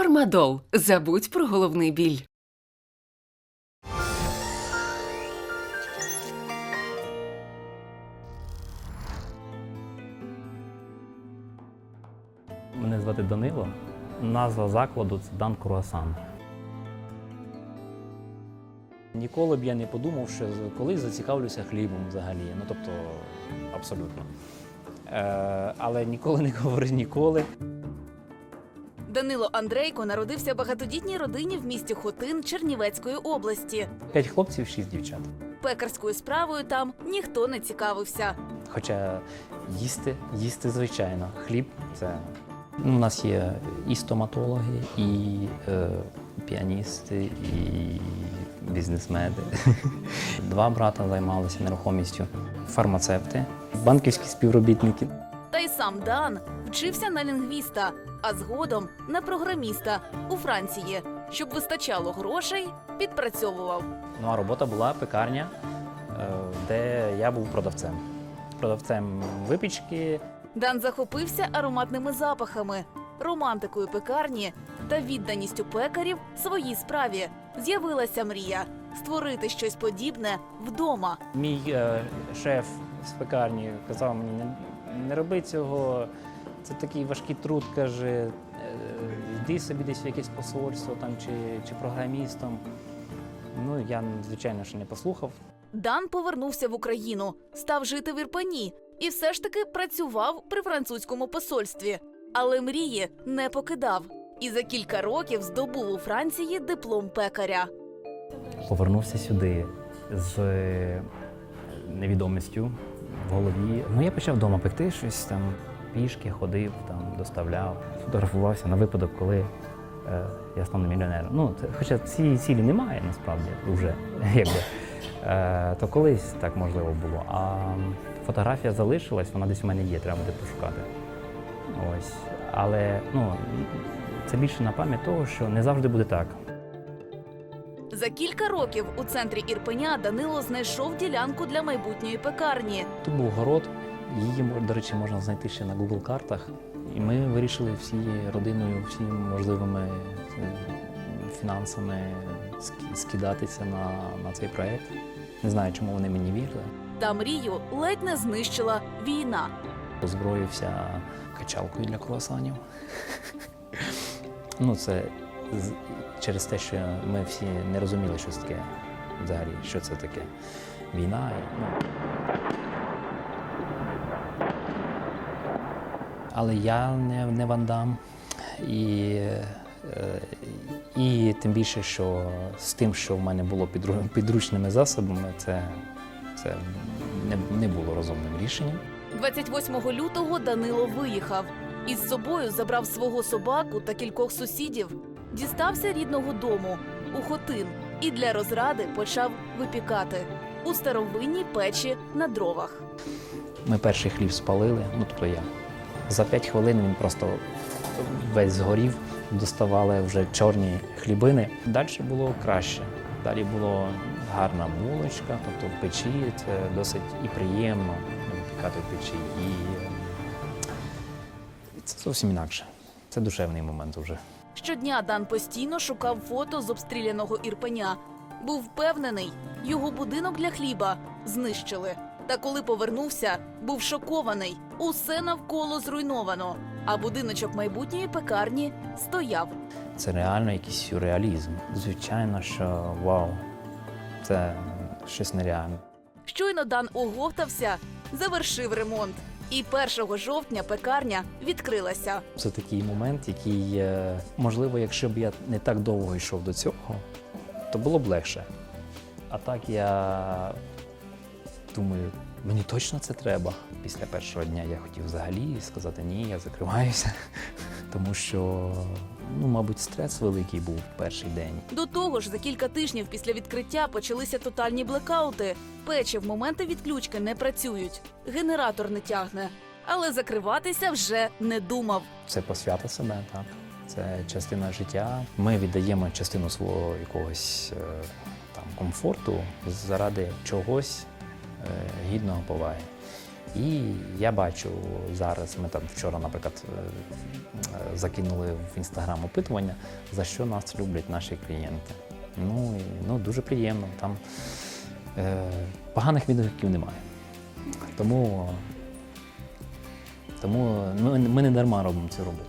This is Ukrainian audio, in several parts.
Фармадол. Забудь про головний біль. Мене звати Данило. Назва закладу це Дан Круасан. Ніколи б я не подумав, що колись зацікавлюся хлібом взагалі. Ну тобто, абсолютно. Е, але ніколи не говори ніколи. Данило Андрейко народився в багатодітній родині в місті Хотин Чернівецької області. П'ять хлопців, шість дівчат. Пекарською справою там ніхто не цікавився. Хоча їсти, їсти звичайно. Хліб це. Ну, у нас є і стоматологи, і е, піаністи, і бізнесмени. Два брата займалися нерухомістю, фармацевти, банківські співробітники. Сам Дан вчився на лінгвіста, а згодом на програміста у Франції. Щоб вистачало грошей, підпрацьовував. Ну а робота була пекарня, е, де я був продавцем. Продавцем випічки, Дан захопився ароматними запахами, романтикою пекарні та відданістю пекарів своїй справі. З'явилася мрія створити щось подібне вдома. Мій е, шеф з пекарні казав мені, не, роби цього, це такий важкий труд, каже, е, йди собі десь в якесь посольство там, чи, чи програмістом. Ну, я, звичайно, що не послухав. Дан повернувся в Україну, став жити в Ірпені і все ж таки працював при французькому посольстві. Але мрії не покидав і за кілька років здобув у Франції диплом пекаря. Повернувся сюди з е, невідомістю голові. Ну, я почав вдома пекти щось там, пішки ходив, там, доставляв, фотографувався на випадок, коли е, я стану мільйонером. Ну, хоча цієї цілі немає насправді вже, якби. Е, то колись так можливо було. А фотографія залишилась, вона десь у мене є, треба буде пошукати. Ось. Але ну, це більше на пам'ять того, що не завжди буде так. За кілька років у центрі Ірпеня Данило знайшов ділянку для майбутньої пекарні. Тут був город, її, до речі, можна знайти ще на Google картах. І ми вирішили всією родиною, всіми можливими е, фінансами скидатися на, на цей проект. Не знаю, чому вони мені вірили. Та мрію ледь не знищила війна. Озброївся качалкою для круасанів. ну, це через те, що ми всі не розуміли, що це таке взагалі, що це таке війна. Ну, Але я не, не вандам. І, е, і тим більше, що з тим, що в мене було підру- підручними засобами, це, це не, не було розумним рішенням. 28 лютого Данило виїхав. Із собою забрав свого собаку та кількох сусідів. Дістався рідного дому у Хотин і для розради почав випікати у старовинній печі на дровах. Ми перший хліб спалили, ну тобто я. За 5 хвилин він просто весь згорів, доставали вже чорні хлібини. Далі було краще. Далі було гарна булочка, тобто в печі це досить і приємно випікати в печі. І це зовсім інакше. Це душевний момент вже. Щодня Дан постійно шукав фото з обстріляного Ірпеня. Був впевнений, його будинок для хліба знищили. Та коли повернувся, був шокований. Усе навколо зруйновано. А будиночок майбутньої пекарні стояв. Це реально якийсь сюрреалізм. Звичайно, що вау, це щось нереальне. Щойно Дан оговтався, завершив ремонт. І 1 жовтня пекарня відкрилася. Це такий момент, який, е, можливо, якщо б я не так довго йшов до цього, то було б легше. А так я думаю, мені точно це треба. Після першого дня я хотів взагалі сказати ні, я закриваюся. Тому що, ну, мабуть, стрес великий був перший день. До того ж, за кілька тижнів після відкриття почалися тотальні блекаути. Печі в моменти відключки не працюють, генератор не тягне. Але закриватися вже не думав. Це посвята себе, так. Це частина життя. Ми віддаємо частину свого якогось е, там комфорту заради чогось е, гідного поваги. І я бачу зараз, ми там вчора, наприклад, е, закинули в інстаграм опитування, за що нас люблять наші клієнти. Ну, і, ну дуже приємно. Там е, поганих відгуків немає. Тому, тому ми, ми не дарма робимо цю роботу.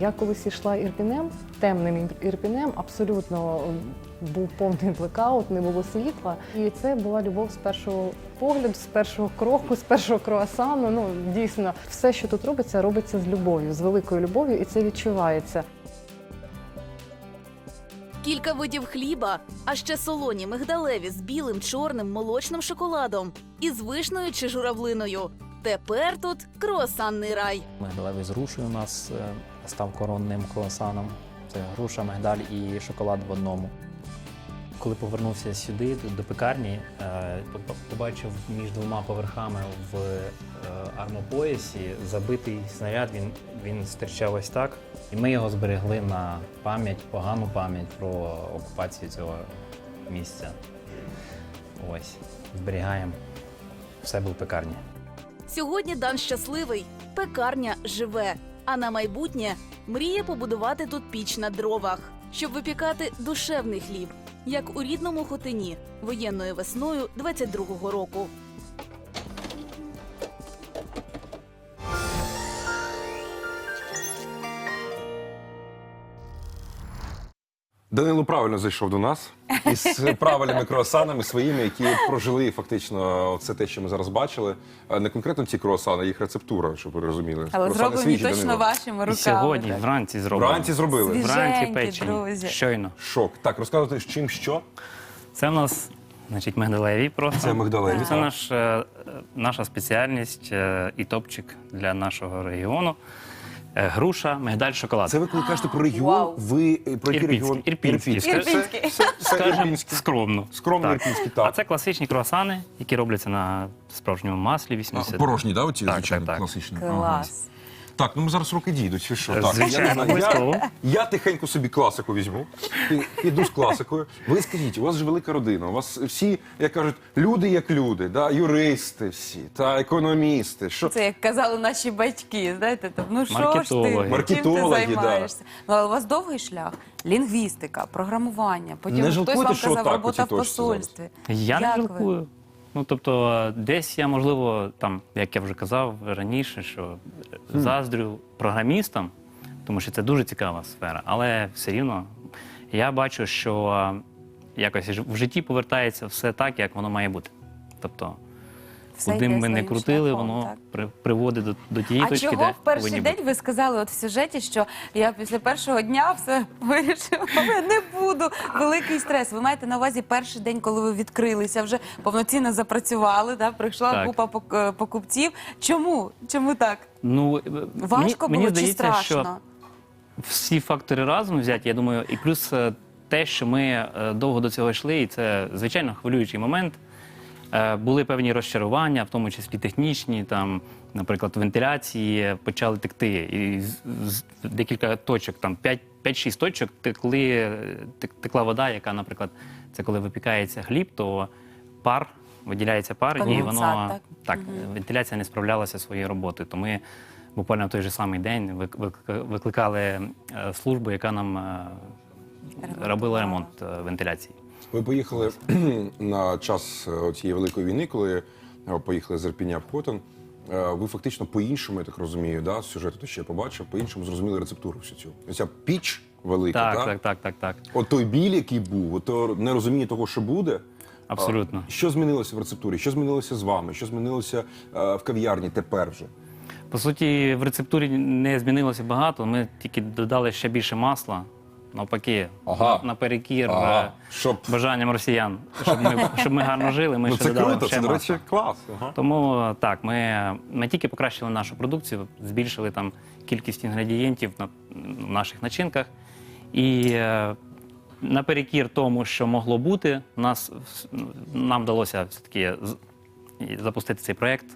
Я колись йшла ірпінем, темним ір- ірпінем, абсолютно був повний блекаут, не було світла. І це була любов з першого погляду, з першого кроку, з першого круасану. Ну дійсно, все, що тут робиться, робиться з любов'ю, з великою любов'ю, і це відчувається. Кілька видів хліба, а ще солоні мигдалеві з білим, чорним, молочним шоколадом і з вишнею чи журавлиною. Тепер тут круасанний рай. Мигдалевий з грушею у нас е, став коронним круасаном. Це груша, мигдаль і шоколад в одному. Коли повернувся сюди, до пекарні, е, побачив між двома поверхами в е, армопоясі забитий снаряд, він, він стирчав ось так. І ми його зберегли на пам'ять, погану пам'ять про окупацію цього місця. Ось, зберігаємо в себе в пекарні. Сьогодні Дан щасливий, пекарня живе. А на майбутнє мріє побудувати тут піч на дровах, щоб випікати душевний хліб, як у рідному Хотині воєнною весною 22-го року. Данило правильно зайшов до нас із правильними круасанами своїми, які прожили фактично все те, що ми зараз бачили. Не конкретно ці круасани, їх рецептура, щоб ви розуміли. Але Круасани зроблені свіжі, точно Данило. вашими І руками. сьогодні, вранці зробили. Вранці зробили. Вранці Свіженькі, печені. друзі. Щойно. Шок. Так, розказуйте, з чим що? Це в нас значить, мигдалеві просто. Це мигдалеві, Це так. наш, е, наша спеціальність е, і топчик для нашого регіону. Е, Груша, мигдаль, шоколад. Це ви коли кажете про регіон, Вау. ви е, про який регіон? ірпінський. Ірпінський. Це, це, це Скажемо ірпінський. скромно. Скромно ірпінський, так. А це класичні круасани, які робляться на справжньому маслі 80. Порожні, да, оці Так, звичайно, так, так. класичні. Клас. Так, ну ми зараз руки дійдуть, чи що? Так, Звичайно, я, обов'язково. я, я тихенько собі класику візьму, пі- піду з класикою. Ви скажіть, у вас же велика родина, у вас всі, як кажуть, люди як люди, да? юристи всі, та економісти. Що? Це як казали наші батьки, знаєте, там, ну що ж ти, Маркетологи. чим ти Маркетологи, да. займаєшся? Ну, але у вас довгий шлях, лінгвістика, програмування, потім Не хтось жалкуєте, вам що казав, отак робота в точці зараз? посольстві. Я не Як ви? жалкую. Ну, тобто, десь я, можливо, там, як я вже казав раніше, що заздрю програмістам, тому що це дуже цікава сфера, але все рівно я бачу, що якось в житті повертається все так, як воно має бути. Тобто, Все куди ми не крутили, шляхом, воно так. при, приводить до, до тієї А точки, чого де в перший день бути. ви сказали от в сюжеті, що я після першого дня все вирішила, я не буду. Великий стрес. Ви маєте на увазі перший день, коли ви відкрилися, вже повноцінно запрацювали, да? прийшла Так. купа пок- покупців. Чому? Чому так? Ну, е, Важко мені, було мені чи здається, що страшно? всі фактори разом взяті, я думаю, і плюс е, те, що ми е, довго до цього йшли, і це звичайно хвилюючий момент. Е, Були певні розчарування, в тому числі технічні, там, наприклад, вентиляції почали текти. І декілька точок, там 5 5-6 точок текли, е, текла вода, яка, наприклад, це коли випікається хліб, то пар, виділяється пар, і воно так? так, вентиляція не справлялася своєю роботою. То ми буквально в той же самий день вик- вик- викликали е, службу, яка нам робила ремонт вентиляції. Ви поїхали на час е, цієї великої війни, коли е, поїхали з Ірпіня в Хотин. Е, Ви фактично по-іншому, я так розумію, да, сюжету, що я побачив, по-іншому зрозуміли рецептуру всю цю. Оця піч велика, Так, да? так, так, так, так. От той біль, який був, от то нерозуміння того, що буде. Абсолютно. Що змінилося в рецептурі? Що змінилося з вами? Що змінилося в кав'ярні тепер вже? По суті, в рецептурі не змінилося багато. Ми тільки додали ще більше масла. Навпаки, Ага. наперекір Ага. е, Щоб- бажанням росіян, щоб ми, щоб ми гарно жили. Ми ну ще це додали круто, ще це, до речі, клас. Ага. Тому е, так, ми, ми тільки покращили нашу продукцію, збільшили там кількість інгредієнтів на в наших начинках. І е, наперекір тому, що могло бути, нас, нам вдалося все-таки з- і запустити цей проєкт.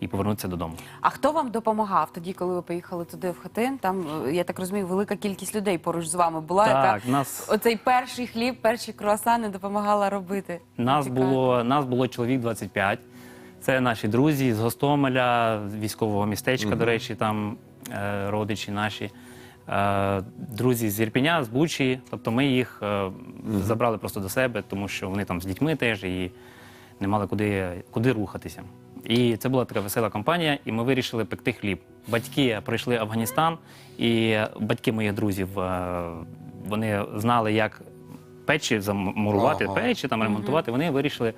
І повернутися додому. А хто вам допомагав тоді, коли ви поїхали туди в Хатин? Там, е, я так розумію, велика кількість людей поруч з вами була, Так, яка нас- оцей перший хліб, перші круасани допомагала робити. Нас було, нас було чоловік 25. Це наші друзі з Гостомеля, військового містечка, до речі, там е, родичі наші. Е, друзі з Ірпіня, з Бучі. Тобто ми їх е, забрали просто до себе, тому що вони там з дітьми теж і не мали куди, куди рухатися. І це була така весела компанія, і ми вирішили пекти хліб. Батьки пройшли Афганістан, і батьки моїх друзів е, вони знали, як печі замурувати, Ага. печі там ремонтувати. Вони вирішили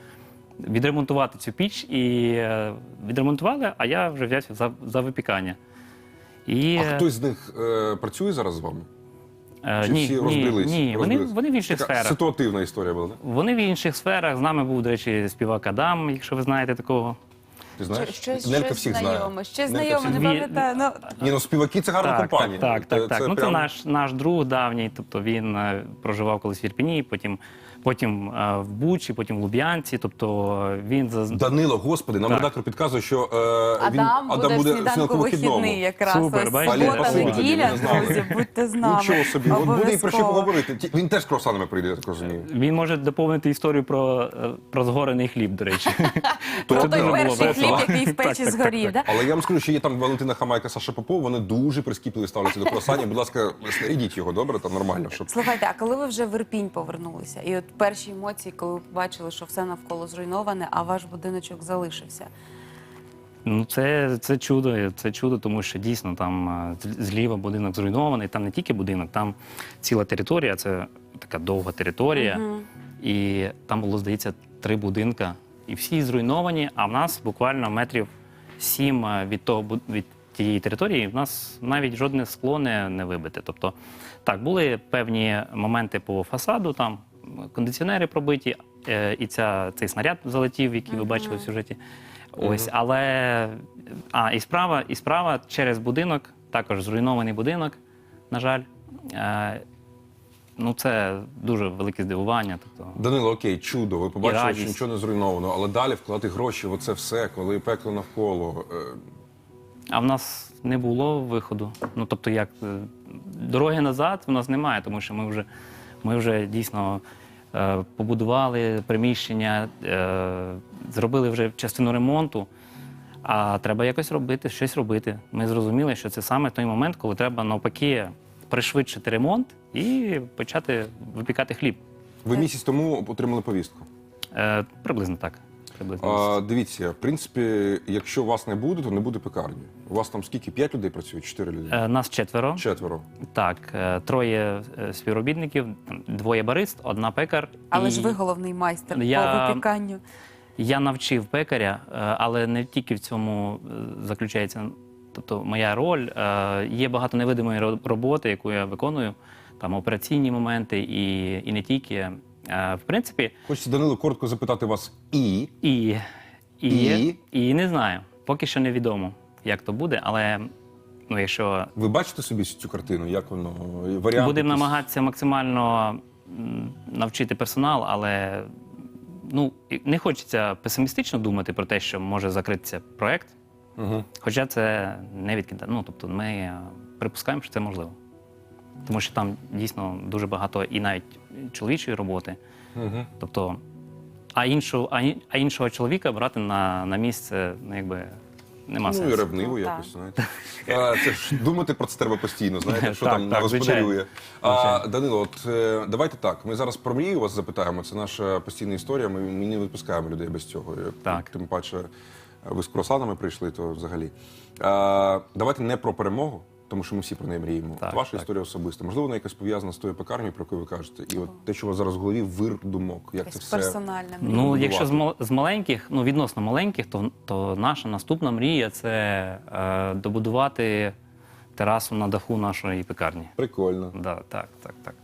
відремонтувати цю піч і е, відремонтували, а я вже взявся за, за випікання. І, А хтось з них е, працює зараз з вами? е, Чи ні, всі ні, розбрелись? ні, вони, вони в інших Така сферах. Ситуативна історія була, так? Вони в інших сферах. З нами був, до речі, співак Адам, якщо ви знаєте такого. Ти знаєш? Щось, Нелька щось всіх знає. знайоме, щось Нелька знайоме, всіх не знає. пам'ятаю. Ну, Ні, ну співаки це гарна так, компанія. Так, так, так. Ну, це прям- наш, наш друг давній. Тобто він е, проживав колись в Ірпіні, потім, потім е, в Бучі, потім в Луб'янці. Тобто е, він за Данило, господи, нам Так. редактор підказує, що е, він Адам буде в сніданку вихідний якраз. Супер, Ось бачите, субота, спасибо тобі, неділя, не друзі, будьте з нами. Нічого собі, от буде і про що Обов'язково. поговорити. Ті- Він теж з круасанами прийде, я так розумію. Він може доповнити історію про, е, про згорений хліб, до речі. Про Це той дуже було перший весело. хліб, який в Так, печі так, так, згорів. так. да? Але я вам скажу, що є там Валентина Хамайка, Саша Попов, вони дуже прискіпливо ставляться до круасанів. Будь ласка, снарядіть його, добре, там нормально, щоб Слухайте, а коли ви вже в Ірпінь повернулися, і от перші емоції, коли ви побачили, що все навколо зруйноване, а ваш будиночок залишився. Ну, це, це чудо, це чудо, тому що дійсно там е, зліва будинок зруйнований. Там не тільки будинок, там ціла територія, це така довга територія. І там було, здається, три будинка. І всі зруйновані, а в нас буквально метрів сім е, від того від тієї території, в нас навіть жодне скло не, не вибите. Тобто, так, були певні моменти по фасаду, там кондиціонери пробиті, е, і ця, цей снаряд залетів, який ви бачили в сюжеті. Ось, але а, і справа, і справа через будинок, також зруйнований будинок, на жаль. Е, ну, це дуже велике здивування. Тобто, Данило, окей, чудо. Ви побачили, що радість. нічого не зруйновано, але далі вкладати гроші в оце все, коли пекло навколо. е, а в нас не було виходу. Ну, тобто, як е, дороги назад в нас немає, тому що ми вже, ми вже дійсно е, побудували приміщення, е, зробили вже частину ремонту. А треба якось робити, щось робити. Ми зрозуміли, що це саме той момент, коли треба навпаки пришвидшити ремонт і почати випікати хліб. Ви місяць тому отримали повістку. Е, приблизно так. Приблизно А, дивіться, в принципі, якщо вас не буде, то не буде пекарні. У вас там скільки? П'ять людей працює? Чотири? Е, нас четверо. Четверо. Так, е, троє е, співробітників, там, двоє барист, одна пекар. Але і ж ви головний майстер Я- по випіканню. Я навчив пекаря, е, але не тільки в цьому е, заключається. Тобто, моя роль Е, є багато невидимої ро- роботи, яку я виконую, там операційні моменти і, і не тільки. Е, В принципі, Хочеться Данило коротко запитати вас і. і, і, І? і не знаю. Поки що невідомо, як то буде, але ну, якщо Ви бачите собі цю картину? Як воно? Варіанти? Будемо намагатися максимально м, навчити персонал, але ну, і не хочеться песимістично думати про те, що може закритися проект. Мгм. Хоча це не відкидає. Ну, тобто ми е, припускаємо, що це можливо. Тому що там дійсно дуже багато і навіть чоловічої роботи. Мгм. Тобто, а іншого, а, ін- а іншого чоловіка брати на, на місце, ну якби нема Ну і сенсу. ревниво Ну, якось, знаєте. А, Це ж думати про це треба постійно, знаєте, що Так, там так, господарює. звичайно. А, Данило, от е, давайте так. Ми зараз про мрію вас запитаємо. Це наша постійна історія. Ми, ми не випускаємо людей без цього. Е, Так. Тим паче, е, ви з круасанами прийшли, то взагалі. А, давайте не про перемогу. Тому що ми всі про неї мріємо. Так, Ваша так. історія особиста. Можливо, вона якась пов'язана з тою пекарнею, про яку ви кажете. І от те, що у вас зараз в голові, вир думок. Як це Якась все. персональна мрія. Ну, якщо з, мал- з маленьких, ну відносно маленьких, то, то наша наступна мрія це е, добудувати терасу на даху нашої пекарні. Прикольно. Да, так, так, так.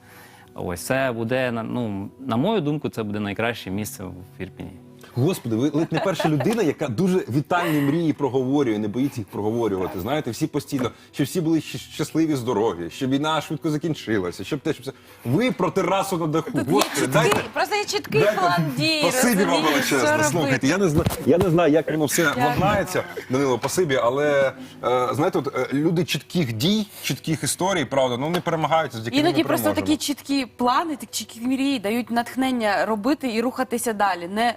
Ось це буде на- ну, на мою думку, це буде найкраще місце в Ірпіні. Господи, ви ледь не перша людина, яка дуже вітальні мрії проговорює, не боїться їх проговорювати. Знаєте, всі постійно, щоб всі були щ- щасливі, здорові, щоб війна швидко закінчилася, щоб те, щоб все. Ви про терасу на даху. Тут є Господи, чіткий, дайте. просто є чіткий Дайте- план дій. Спасибі вам розумієш, що величезне. робити. Слухайте, я не знаю, я не знаю, як воно все Дякую. Данило, спасибі, але е, знаєте, от е, люди чітких дій, чітких історій, правда, ну вони перемагають завдяки ним Іноді ми просто переможемо. такі чіткі плани, такі чіткі мрії дають натхнення робити і рухатися далі. Не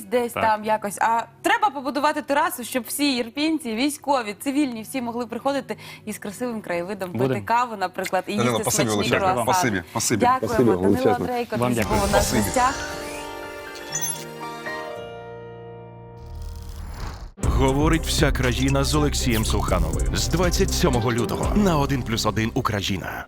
колись десь Так. там якось. А треба побудувати терасу, щоб всі ірпінці, військові, цивільні, всі могли приходити із красивим краєвидом, пити каву, наприклад, і Данило, їсти спасибі смачні круасани. Спасибі, спасибі. Дякуємо. Спасибі Данило. Андрейко, Вам дякую. був у нас в гостях. Говорить вся країна з Олексієм Сухановим з 27 лютого на 1+,1 Україна.